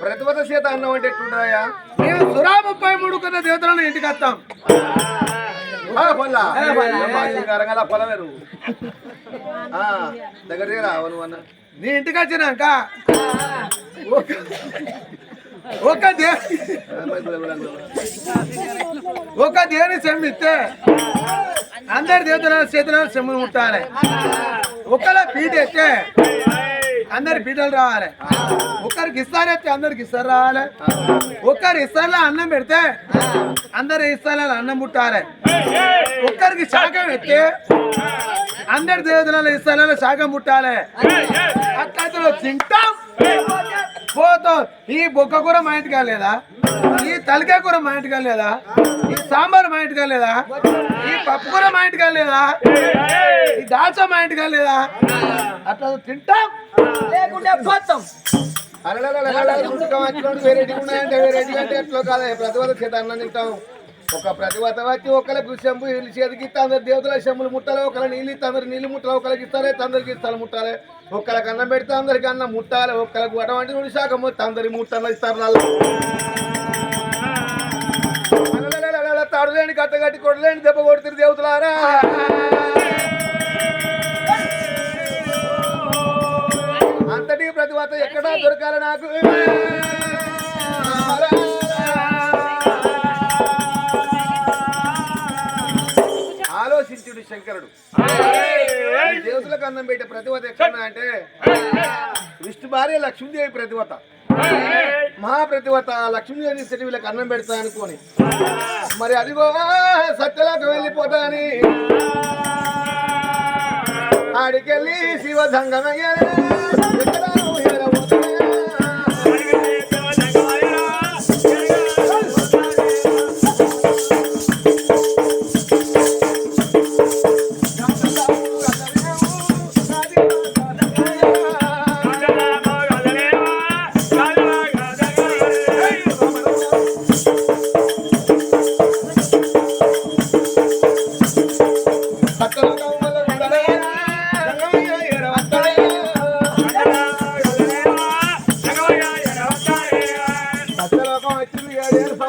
ప్రతిభత చేత అన్నం అంటే ఎట్లుంటాయా మేము సురా ముప్పై మూడు కన్నా దేవతలను ఇంటికి వస్తాం. పొల్ల రంగాల పొల వేరు ఆ, దగ్గర దగ్గర అవును అన్న? నీ ఇంటికి వచ్చినాక ఒక- దే ఒక దేవుని సెమ్మిస్తే అందరి దేవతల చేతుల సెమ్ము ముట్టాలి. ఒకళ్ళ పీట ఎత్తే అందరి బిడ్డలు రావాలి. ఒకరికి ఇస్తారెత్తే అందరికి ఇస్తారు రావాలి. ఒక్కరి ఇస్తారులో అన్నం పెడితే అందరి ఇస్తారులో అన్నం ముట్టాలి. ఒక్కరికి శాఖం ఎత్తే అందరి దేవతల ఇస్తారులో శాఖం ముట్టాలి. అట్లా తింటాం. పోతో ఈ బొక్క కూర మా ఇంటికి లేదా ఈ తలకాయ కూర మా ఇంటికి లేదా ఈ సాంబార్ మా ఇంటికి లేదా ఈ పప్పు కూర మా ఇంటికి లేదా ఈ దాల్చా మా ఇంటికి లేదా అట్లా తింటాం లేకుంటే పోతాం. వెరైటీ ఉన్నాయంటే వెరైటీ అంటే కాదు ప్రతిభత చేత అన్నం తింటాం ఒక ప్రతివత వచ్చి ఒకరికి శంభు చేతికి ఇస్తే అందరు దేవతల శంభులు ముట్టాలి ఒకళ్ళ నీళ్ళు ఇస్తే అందరు నీళ్ళు ముట్టాలి ఒకరికి ఇస్తారే తందరికి ఇస్తారు ముట్టాలి. ఒక్కరికి అన్నం పెడితే అందరికి అన్నం ముట్టాలి ఒక్కరికి అటువంటి నుండి శాఖ మొత్తం అందరికి ముట్టాలి ఇస్తారు తాడులేని కట్ట కట్టి కొడలేని దెబ్బ కొడుతుంది దేవతలారా. అంతటి ప్రతిభత ఎక్కడా దొరకాలి నాకు. ఆలోచించుడు శంకరుడు దేవతలకు అన్నం పెట్టే ప్రతిభత ఎక్కడ అంటే విష్ణు భార్య లక్ష్మీదేవి ప్రతిభత మహాప్రతివత లక్ష్మీదేవి వీళ్ళకి అన్నం పెడతా అనుకోని. మరి అదిగో సత్యలోకి వెళ్ళిపోతాని. ఆడికెళ్ళి శివధంగమయ్యారు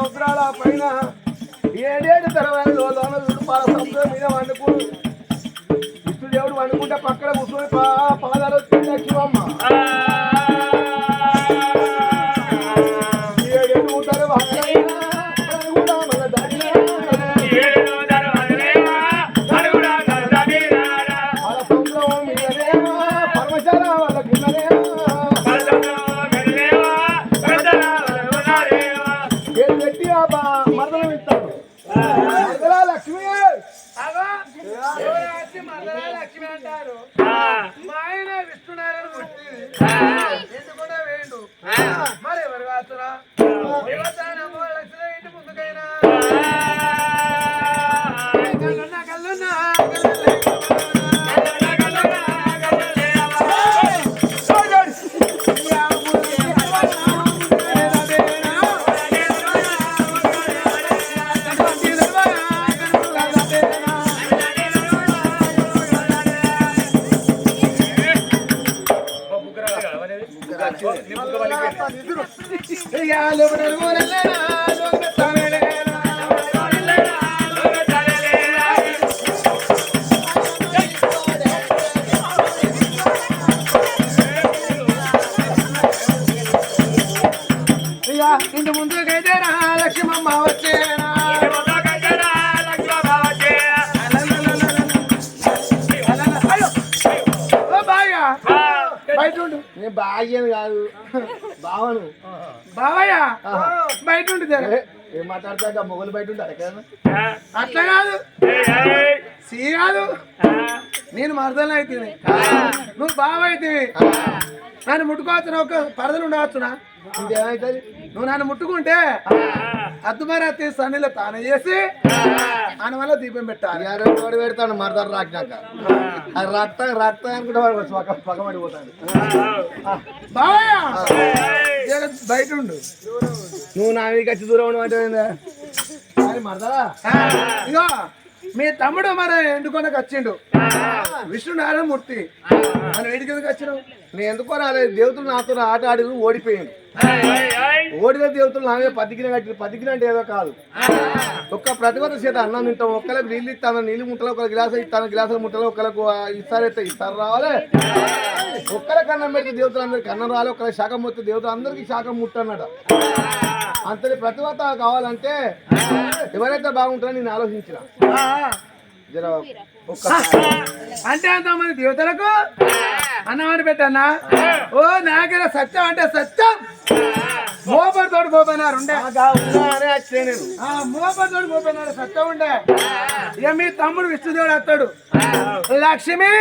సంవత్సరాల పైన ఏడేడు తర్వాత లోన పాల సముద్రం మీద వండుకుని విష్ణు దేవుడు వండుకుంటే పక్కన కూర్చొని పాదాలు మూర్తి ఇంటి ముందుకైతే రా లక్ష్మమ్మ వచ్చేనా? బయట ఉండు. నేను భాగ్యం కాదు బావను. బావయ్య! బయట ఉండు ఏ, ఏం మాట్లాడతాక మొగలు బయట ఉంటారు కదా అట్లా కాదు. సీ కాదు. నేను మరదలు అయితే నువ్వు బావ అయితే నన్ను ముట్టుకోవచ్చు ఒక పరదలు ఉండవచ్చునా? ఇంకేమైతుంది? నువ్వు నన్ను ముట్టుకుంటే? అద్దుమారత్తి సన్నిలో తాను చేసి ఆయన వల్ల దీపం పెట్టాలి. యారో తోడు పెడతాడు మరదలు రాకినాక అది రక్తం రక్తం అనుకుంటే వాడు బయట ఉండు. నువ్వు నా మీద వచ్చి దూరం ఉండమంటే అది మరదలా ఇగో మీ తమ్ముడు మన ఎండుకొనకు వచ్చిండు. విష్ణునారాయణ మూర్తి. మనం వేడికి ఎందుకు వచ్చినావు? నేను ఎందుకో రాలేదు? దేవతలు నాతో ఆట ఆడి ఓడిపోయింది ఓడిన దేవతలు నామే పతికిన కట్టి పతికిన అంటే ఏదో కాదు. ఒక్క ప్రతిభత చేత అన్నం తింటాం. ఒక్కరికి నీళ్ళు ఇస్తాను. నీళ్ళు ముట్టలు ఒక గ్లాసు ఇస్తాను. గ్లాసుల ముట్టలు ఒకరికి ఇస్తారైతే ఇస్తారు రావాలి. ఒక్కరికి అన్నం పెడితే దేవతలు అందరికి అన్నం రావాలి ఒకరికి శాఖం మొత్తం దేవతలు అందరికీ శాఖం ముట్టన్నట అంతటి ప్రతిభత కావాలంటే ఎవరైతే బాగుంటారో నేను ఆలోచించిన. జర ఒక్కసారి అంటే అంతమంది దేవతలకు? అన్నమాట పెట్టన్నా? ఓ నాకైనా సత్యం అంటే సత్యం. పోపోయినారు అనే వచ్చే నేను ఆ మోపడితోడు పోపోయినారు సత్యం ఉండే. ఇక మీ తమ్ముడు విష్ణుదేవుడు వస్తాడు. లక్ష్మి!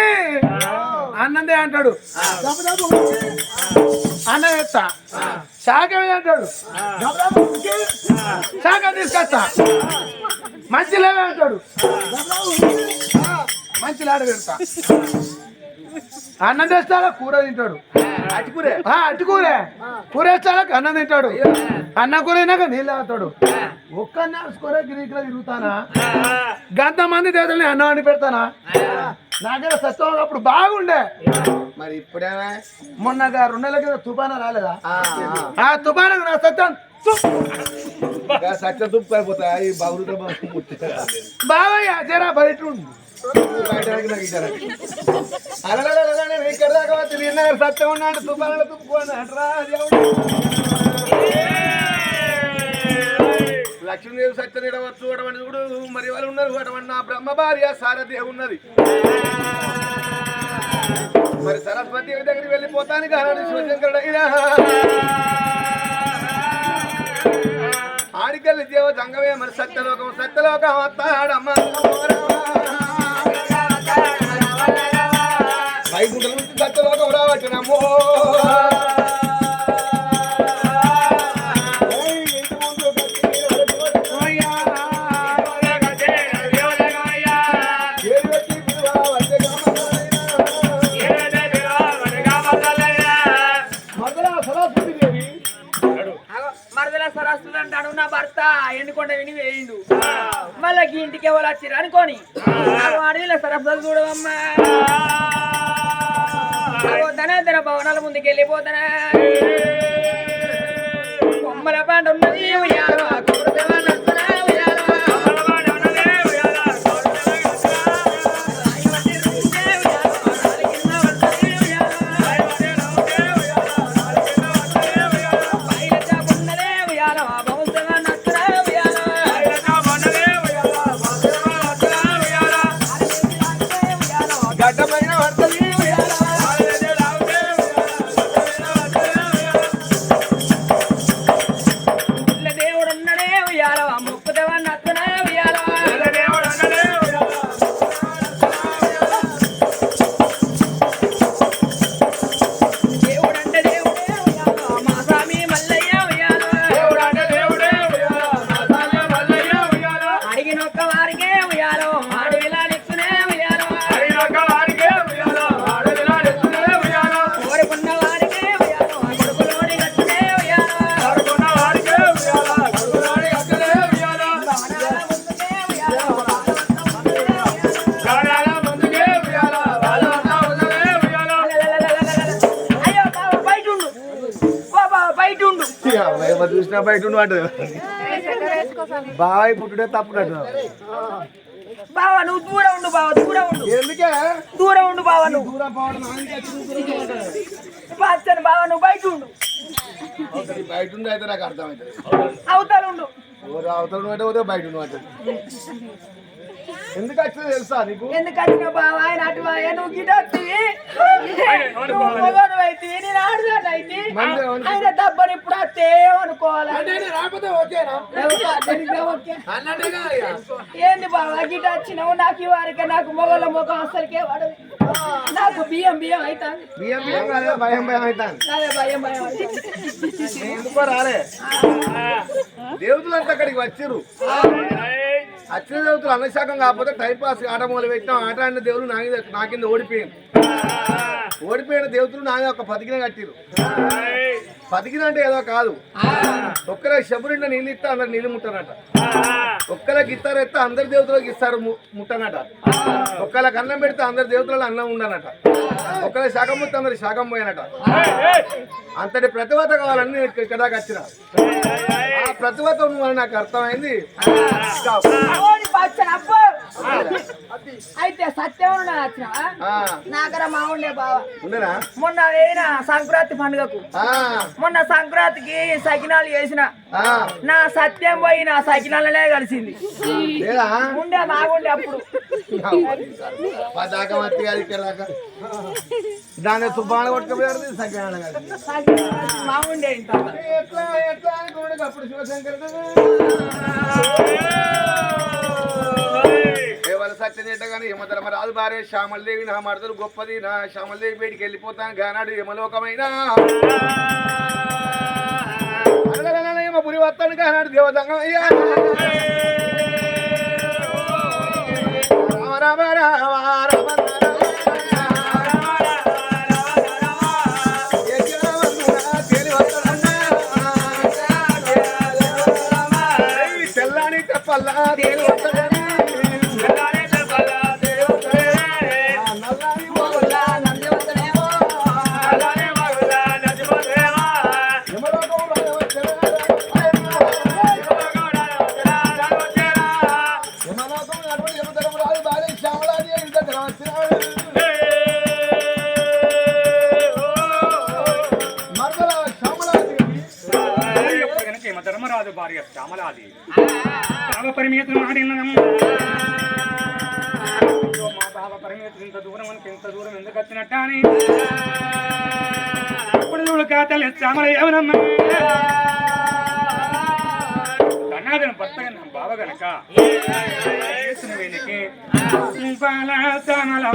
అన్నందే అంటాడు. అన్నం వేస్తా. శాఖ అంటాడు. శాఖ తీసుకొస్తా. మంచి లేవే అంటాడు. మంచి లాడ పెడతా. అన్నం తెస్తాడా కూర తింటాడు. అటుకురే. ఆ, అట్టి కూరే వేస్తాడా అన్నం తింటాడు. అన్న కూర అయినాక నీళ్ళు తాగుతాడు. ఒక్క నడుచుకోరే గిరికలో తిరుగుతానా? గంత మంది దేవతల్ని అన్నం వండి పెడతానా? నాకేదో సత్యం అప్పుడు బాగుండే. మరి ఇప్పుడేమే? మొన్నగా రెండు నెలల కింద తుఫానా రాలేదా? ఆ, తుఫాను నా సత్యం. సత్య తుప్పు అయిపోతాయి బాగుంటే బావయ్య జరా బయట ఉండు. ఇక్కడ దాకా వచ్చి తిన్నారు సత్యం ఉన్నాడు తుపాలలో తుప్పుకోన్నాడు రా దేవుడు. లక్ష్మీదేవి సత్యం ఇడవచ్చు చూడమని చూడు మరి వాళ్ళు ఉన్నారు అటువంటి నా బ్రహ్మ భార్య సారథి ఉన్నది మరి సరస్వతి దేవి దగ్గరికి వెళ్ళిపోతాను కానీ శివశంకరుడు అయినా ఆడికెళ్ళి దేవ జంగమే మరి సత్యలోకం సత్యలోకం వస్తాడమ్మ వైకుంఠం నుంచి సత్యలోకం రావచ్చునమ్మో మరదల సరస్వతి అంటాడు నా భర్త ఎండుకొండ విని వేయిండు. మళ్ళీ ఇంటికి ఎవరు వచ్చిర్రు అనుకోని. ಮುಂದೆ ಗೆಲ್ಲಿಬೋದನ బయట ఉన్నవాడు బాయ్ పుట్టుడే తప్పునట్టు బావ నువ్వు దూరం ఉండు బావ దూరం ఉండు. ఎందుకే? దూరం ఉండు బావ నువ్వు. దూరం బావ నువ్వు బయట ఉండు. బయట ఉంది అయితే నాకు అర్థమవుతుంది అవతల ఉండు. అవతల పోతే బయట ఉన్నట్టు ఎందుకు వచ్చిందో తెలుసా నీకు? ఎందుకు వచ్చిన బావ? ఆయన అటు నువ్వు అయితే నేను ఆడదాన్ని అయితే? ఆయన దబ్బని ఇప్పుడు వస్తే అనుకోవాలి. ఏంది బావ గిట వచ్చినావు? నాకు వారికి నాకు మొగల ముఖం అసలుకే వాడదు నాకు బియ్యం బియ్యం అవుతాను బియ్యం బియ్యం కాదే భయం భయం అవుతాను అదే భయం భయం. ఎందుకో రాలే. దేవతలు అంతా అక్కడికి వచ్చిర్రు. వచ్చిన దేవతలు అన్నశాఖం కాకపోతే టైం పాస్ ఆట మొదలు పెట్టినాం. ఆట ఆడిన దేవులు నా నా కింద ఓడిపోయింది ఓడిపోయిన దేవతలు నా ఒక పతికిన కట్టిరు పతికిన అంటే ఏదో కాదు. ఒక్కరే శబురిండ నీళ్ళు ఇస్తే అందరు నీళ్ళు ముట్టారట. ఒక్కలకి ఇస్తారు ఎత్తే అందరి దేవతలకు ఇస్తారు ముట్టనట. ఒక్కలకి అన్నం పెడితే అందరి దేవతలలో అన్నం ఉండనట. ఒక్కల శాఖం ముట్టి అందరి శాఖం పోయినట. అంతటి ప్రతిభత కావాలని నేను ఇక్కడ- దాకా వచ్చిన. ఆ ప్రతిభత ఉన్నదని నాకు అర్థమైంది. అయితే సత్యం వచ్చినావా ఆ, నాకర మా ఉండే బావ. మొన్న వేయిన సంక్రాంతి పండుగకు. ఆ, మొన్న సంక్రాంతికి సకినాలు చేసిన. ఆ, నా సత్యం పోయి నా సకినాలనే కలిసింది. లేదా? ఉండే బాగుండే అప్పుడు. దాన్ని తుఫాను కొట్టుకుపోయారు సకినాలు బాగుండే ఇంత ఎట్లా ఎట్లా అనుకోండి అప్పుడు శివశంకరుడు? కేవల సత్యనేట కానీ యమధర్మ రాదు భార్య శ్యామలదేవి నా మరదలు గొప్పది. నా శ్యామలదేవి బయటికి వెళ్ళిపోతాను. గానాడు యమలోకమైన. పురి వస్తాను గానాడు దేవతంగం అయ్యా రామ రామ రామ ధర్మరాజు భార్య శ్యామలాది. బావ పరిమితులు మాడిన మా బావ పరిమితులు ఇంత దూరం మనకి ఇంత దూరం ఎందుకు వచ్చినట్ట అని. ఇప్పుడు చూడు కాతలే శ్యామల ఏమనమ్మా కన్నాదన భర్త నా బావ గనక. శ్యామల.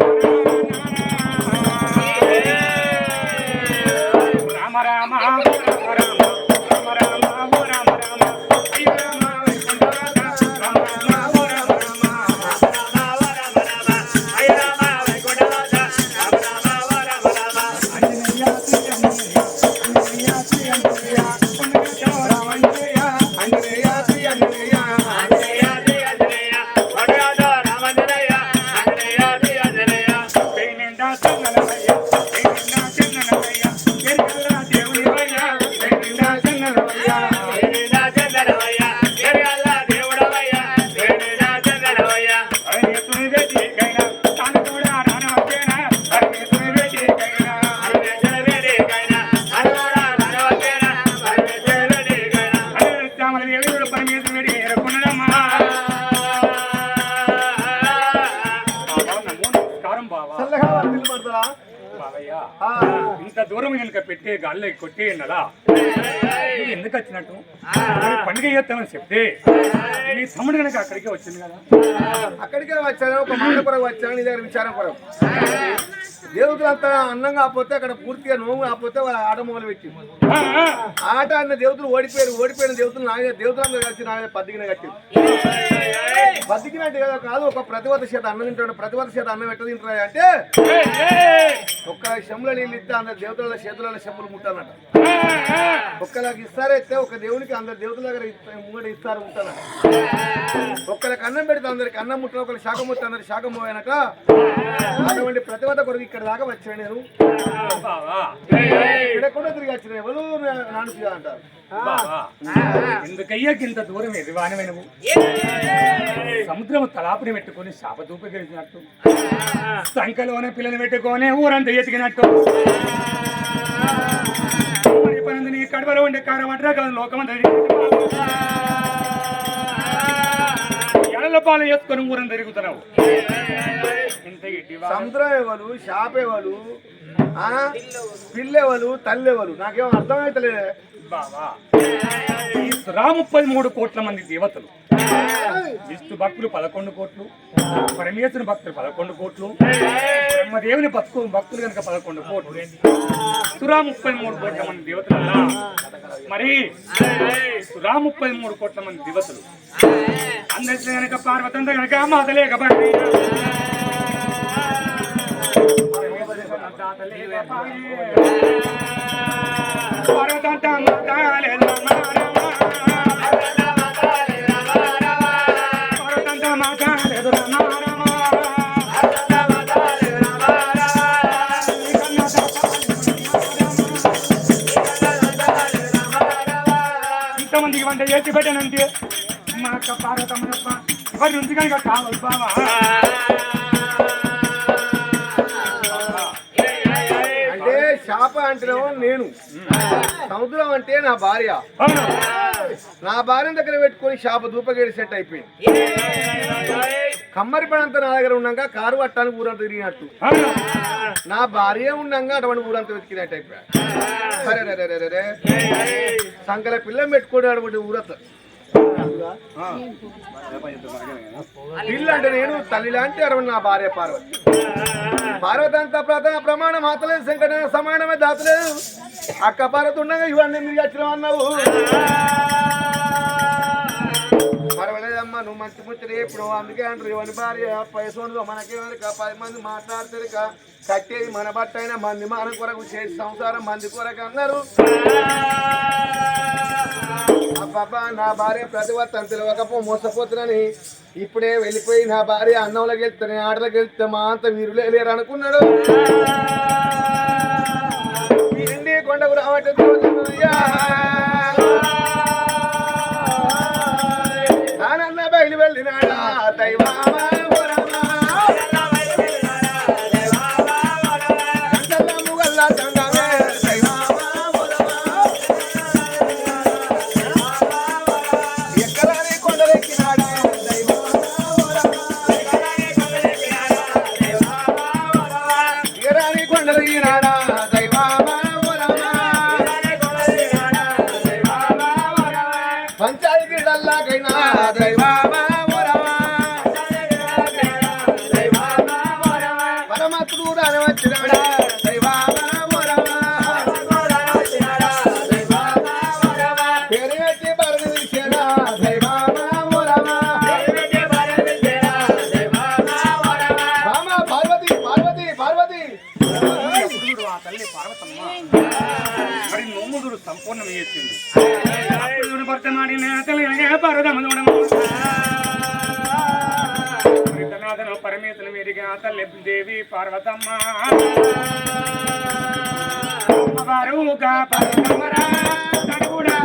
మరదలా బావయ్య ఆ, ఇంత దూరం కనుక పెట్టి గాల్లో కొట్టి అన్నదా నువ్వు ఎందుకు వచ్చినట్టు? పండుగ చేస్తామని చెప్తే నీ తమ్ముడు కనుక అక్కడికే వచ్చింది కదా? అక్కడికే వచ్చాను ఒక మాట కొరకు వచ్చాను నీ దగ్గర విచారం కొరకు దేవతలంతా అన్నం కాకపోతే అక్కడ పూర్తిగా నోము కాకపోతే వాళ్ళు ఆట మొదలు పెట్టి ఆట అన్న దేవతలు ఓడిపోయారు ఓడిపోయిన దేవతలు నాయన మీద దేవతలందరూ కలిసి నాయన పద్దికిన కట్టి బతికినట్టు కదా కాదు ఒక ప్రతివత చేత అన్నం తింటాడు ప్రతివత చేత అన్నం ఎట్ట తింటున్నాయి అంటే ఒక్క చెంబుల నీళ్ళు ఇస్తే అందరు దేవతల చేతులలో చెంబులు ముట్టానట. ఆ, ఇస్తారైతే ఒక దేవునికి అందరు దేవతల దగ్గర ముంగడి ఇస్తారు ఉంటానట ఒక్కరికి అన్నం పెడితే అందరికి అన్నం ముట్ట ఒకరికి శాఖం ముట్ట అందరికి శాఖం పోయానట అటువంటి ప్రతివత కొరకు ఇక్కడ దాకా వచ్చాను నేను. బావా. ఇక్కడ కూడా తిరిగి వచ్చిన ఎవరు నాన్న అంటారు. బావా. ఎందుకయ్యా ఇంత దూరం ఎదివానమైనవు సముద్రం తలాపుని పెట్టుకొని శాపదూపి గెలిచినట్టు. సంఖలోనే పిల్లలు పెట్టుకొని ఊరంతా ఎతికినట్టు. మరి పనంది నీ కడవలో ఉండే కారం అంటారా లోకమంతా ఎడల పాలు వేసుకొని ఊరంతా తిరుగుతున్నావు. ఇంత ఇటీవల సముద్రం ఎవరు షాప్ ఎవరు ఆ? పిల్లెవరు తల్లెవరు నాకేమో అర్థమైతలేదు సురా ముప్పై మూడు కోట్ల మంది దేవతలు. విష్ణు భక్తులు పదకొండు కోట్లు పరమేశ్వరుని భక్తులు పదకొండు కోట్లు బ్రహ్మదేవుని భక్తు భక్తులు కనుక పదకొండు కోట్లు. సురా ముప్పై మూడు కోట్ల మంది దేవతలు మరి సురా ముప్పై మూడు కోట్ల మంది దేవతలు. అందరి కనుక పార్వతంత కనుక మాతలేక భరతంట మాతాలేదు భరతంట మాతాలేదు ఇంతమందికి వంట చేసి పెట్టానంటే మా అక్క పార్వతమ్మ ఎవరి నుంచి కనుక కావాలి బావా? సముద్రం నేను? సముద్రం అంటే నా భార్య. నా భార్య దగ్గర పెట్టుకొని శాప దూపగేడి సెట్ అయిపోయింది. కమ్మరి పని అంతా నా దగ్గర ఉన్నాక కారు పట్టానికి ఊరంతా తిరిగినట్టు. నా భార్య ఉండగా అటువంటి ఊరంతా వెతికినట్టు అయిపోయా. సరే రే, రే, రే, సంకల పిల్ల పెట్టుకోడు అటువంటి ఊరంతా పిల్ల అంటే నేను తల్లి లాంటి అరవై నా భార్య పార్వతి. భారతంతా ప్రధాన ప్రమాణం అతలేదు శంకర సమానమే దాతలేదు అక్క పార్వతి ఉండగా ఇవన్నీ ఎందుకు వచ్చినావు అన్నావు. పర్వాలేదమ్మా నువ్వు మంచి ముచ్చట ఇప్పుడు అందుకే అంటారు ఇవన్నీ భార్య పైసలు మనకేమనక పది మంది మాట్లాడతారు కట్టేది మన బట్ట అయినా మంది మన కొరకు చేసి సంసారం మంది కొరకు అన్నారు. అబ్బాబా నా భార్య ప్రతివత్తం తెలియకపో మోసపోతున్నాని ఇప్పుడే వెళ్ళిపోయి నా భార్య అన్నంలోకి వెళ్తే ఆటలకు వెళ్తే మా అంత వీరులే లేరు అనుకున్నాడు. ఇండి కొండకు రావట్టు నానన్న బయలు వెళ్ళినాడా దైవా. and I. అప్పుడు భర్త మాడిన తెలంగాణ పర్వతముదోడము. మృతనాథను పరమేశ్వరం ఎరిగా తల్లి దేవి పార్వతమ్మ వారుగా పర్వతమరా తడుగుడా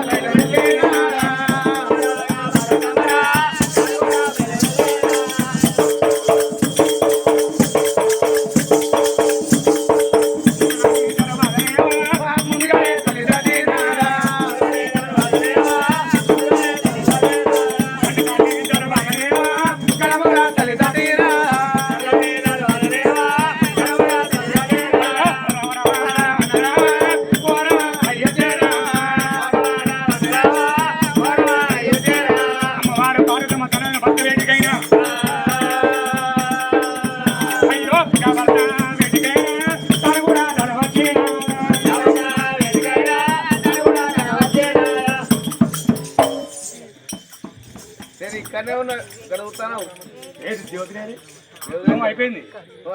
అయిపోయింది.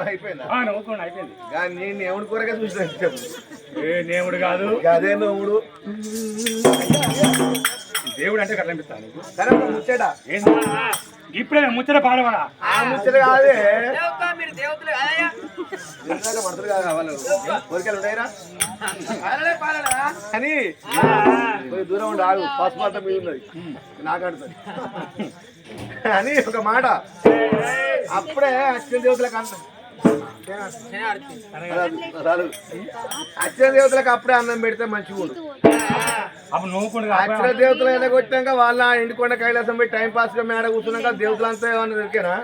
అయిపోయిందా? ఆ నవ్వుకోండి అయిపోయింది. కానీ నేను ఎవడి కొరకే చూసిన ఏ దేవుడు కాదు. అదే నువ్వుడు. దేవుడు అంటే కనిపిస్తాను నీకు. సరే ముచ్చట. ఏంది? ఇప్పుడే ముచ్చట పాడవాడా ఆ ముచ్చట కాదే. మీరు దేవతలు కాదు కావాలి? కోరికలు ఉన్నాయిరా పాలలే పాలలా కానీ కొంచెం దూరం ఉండి ఆగు. పసుపాత మీద ఉన్నది. నాకు అడుగుతుంది అని ఒక మాట. అప్పుడే అచ్చన దేవతలకు అన్న. అచ్చన దేవతలకు అప్పుడే అన్నం పెడితే మంచిగా ఉండు. అచ్చన దేవతలు అయినా కొట్టాక వాళ్ళ ఇంటికొండ కైలాసం పోయి టైం పాస్గా మేడ కూర్చున్నాక దేవతలంతా ఏమన్నా దొరికేనా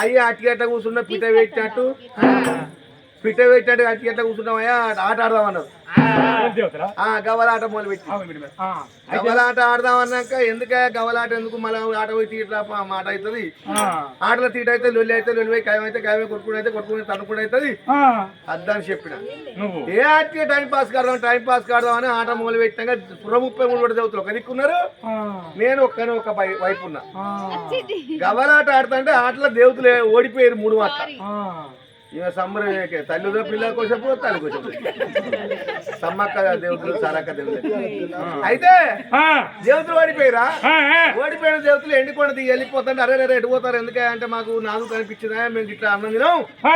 అయ్యి అట్టిగట్ట కూర్చున్న పిట పెట్టినట్టు. పిట పెట్టినట్టు అట్టిగట్ట కూర్చున్నామయ్యా ఆట ఆడదాం అన్నారు. దేవతరా ఆ గవ్వలాట మొదలు పెట్టి. గవ్వలాట ఆడదాం అన్నాక ఎందుకే గవ్వలాట ఎందుకు? మళ్ళీ ఆట పోయి తీయట్లా పా- మాట అవుతుంది. ఆ, ఆటలో తీట అయితే లొల్లి అయితే లొల్లి పోయి కాయం అయితే కాయమే కొట్టుకుని అయితే కొట్టుకుని తనుకుని అవుతుంది. ఆ, అద్దని చెప్పిన. ఏ ఆటకి టైం పాస్ కాడదాం టైం పాస్ కాడదాం అని ఆట మొదలు పెట్టాక సుర ముప్పై మూడు కూడా చదువుతారు ఒక దిక్కున్నారు నేను ఒక్కని ఒక వైపు ఉన్నా. ఆ, గవ్వలాట ఆడుతుంటే ఆటలో దేవతలు ఓడిపోయారు మూడు మాట ఆ. ఇక సంబరం. తల్లిదో పిల్ల కోసపు తల్లి కోసపు సమ్మక్క దేవతలు సారక్క దేవతలు. అయితే ఆ, దేవతలు ఓడిపోయిరా. ఓడిపోయిన దేవతలు ఎండికొండ దిగి వెళ్ళిపోతుంటే అరే రే ఎటు పోతారు? ఎందుకే అంటే మాకు నాకు కనిపించిందా మేము ఇట్లా అన్నం తినాం ఆ.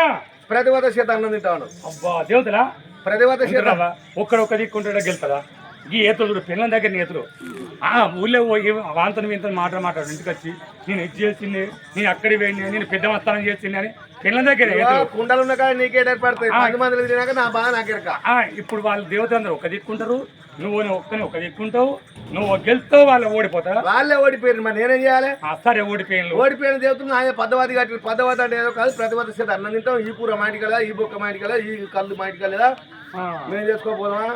ప్రతివత చేత అన్నం తింటా ఉన్నాం. అబ్బా దేవతలా? ప్రతివత చేత? ఒక్కడు ఒక్క గెలుతుందా? ఈ ఏతులు చూడు పిల్లల దగ్గర నేతలు ఆ ఊళ్ళో పోయి వాంతను వీంతను మాట మాట్లాడు ఇంటికి వచ్చి నేను ఇది చేసింది నేను అక్కడికి వెళ్ళి నేను పెద్ద మస్తానం చేసింది అని పిల్లల దగ్గర కుండలు ఇప్పుడు వాళ్ళు దేవతలందరూ ఒక దిక్కుంటారు నువ్వు ఒక్కని ఒక దిక్కుంటావు నువ్వు గెలుస్తావు వాళ్ళు ఓడిపోతారా? వాళ్ళే ఓడిపోయారు మరి నేనేం చేయాలి? ఆ, సరే ఓడిపోయిన ఓడిపోయిన దేవతలు ఆయన పద్దవాది కట్టి పద్దవాది అంటే ఏదో కాదు ప్రతివాది చేత అన్నం తింటాం ఈ కూర మాటికి ఈ బొక్క మాటికి ఈ కళ్ళు మాటికి మేము చేసుకోపోదామా